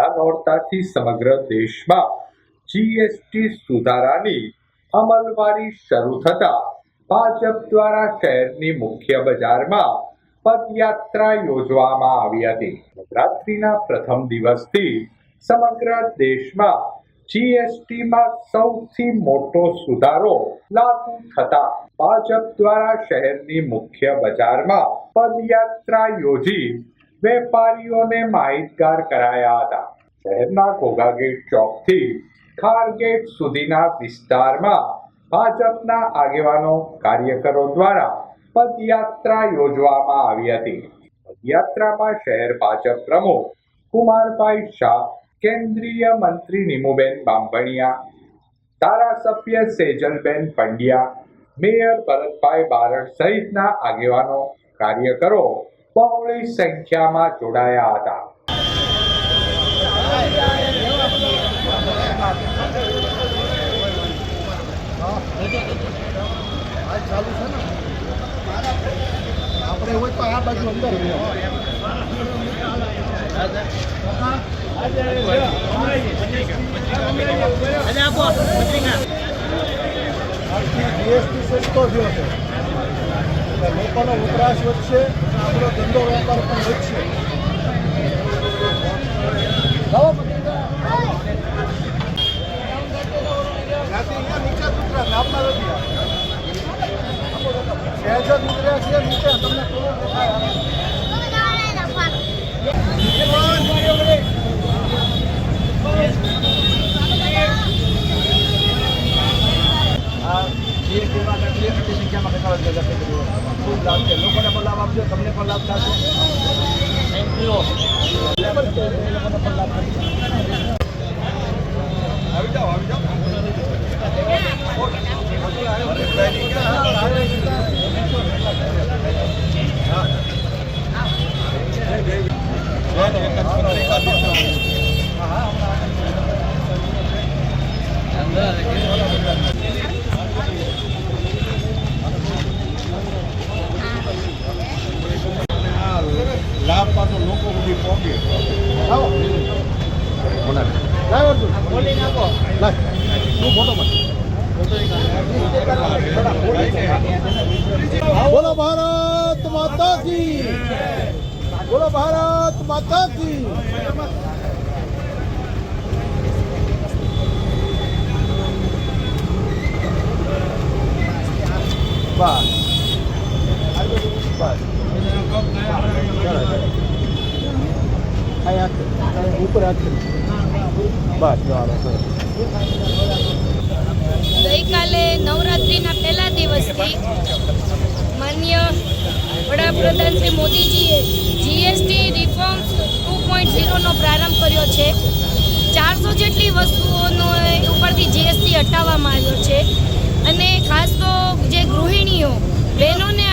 સત્તા નોરતાથી સમગ્ર દેશમાં જીએસટી સુધારાની અમલવારી શરૂ થતા ભાજપ દ્વારા શહેરની મુખ્ય બજારમાં પદયાત્રા યોજવામાં આવી હતી. નવરાત્રિના પ્રથમ દિવસથી સમગ્ર દેશમાં જીએસટીમાં સૌથી મોટો સુધારો લાગુ થતા ભાજપ દ્વારા શહેરની મુખ્ય બજારમાં પદયાત્રા યોજી વેપારીઓને માહિતગાર કરાયા હતા. શહેરના ઘોઘાગેટ ચોકથી ખારગેટ સુધીના વિસ્તારમાં ભાજપના આગેવાનો કાર્યકરો દ્વારા પદયાત્રા યોજવામાં આવી હતી. પદયાત્રામાં શહેર ભાજપ પ્રમુખ કુમારભાઈ શાહ, કેન્દ્રીય મંત્રી નીમુબેન બાંભણિયા, ધારાસભ્ય સેજલબેન પંડ્યા, મેયર ભરતભાઈ બારડ સહિતના આગેવાનો કાર્યકરો બહોળી સંખ્યામાં જોડાયા હતા. આપણે હોય તો આ બાજુ અંદર જીએસટી સસ્તો થયો છે લોકોનો વપરાશ વધશે આપણો ધંધો વેપાર પણ વધશે આ. સહેજ જ ઉતર્યા છીએ નીચે તમને થોડું દેખાય આ જીએસટીમાં કેટલી મોટી સંખ્યામાં ઘટાડો જગતે કર્યો ખૂબ લાભ છે લોકોને પણ લાભ આપજો તમને પણ લાભ થશે થેન્ક યુ લોકોને પણ લાભ થશે લાવ અર્જુન બોલી નાખો લાવ તું ફોટો બોલો ભારત માતા કી બોલો ભારત માતા કી બસ બસ ઉપર હાથ ગઈકાલે નવરાત્રિના પહેલા દિવસથી માન્ય વડાપ્રધાન શ્રી મોદીજીએ જીએસટી રિફોર્મ ટુ પોઈન્ટ ઝીરોનો પ્રારંભ કર્યો છે. ચારસો જેટલી વસ્તુઓનો ઉપરથી જીએસટી હટાવવામાં આવ્યો છે. અને ખાસ તો જે ગૃહિણીઓ, બહેનોને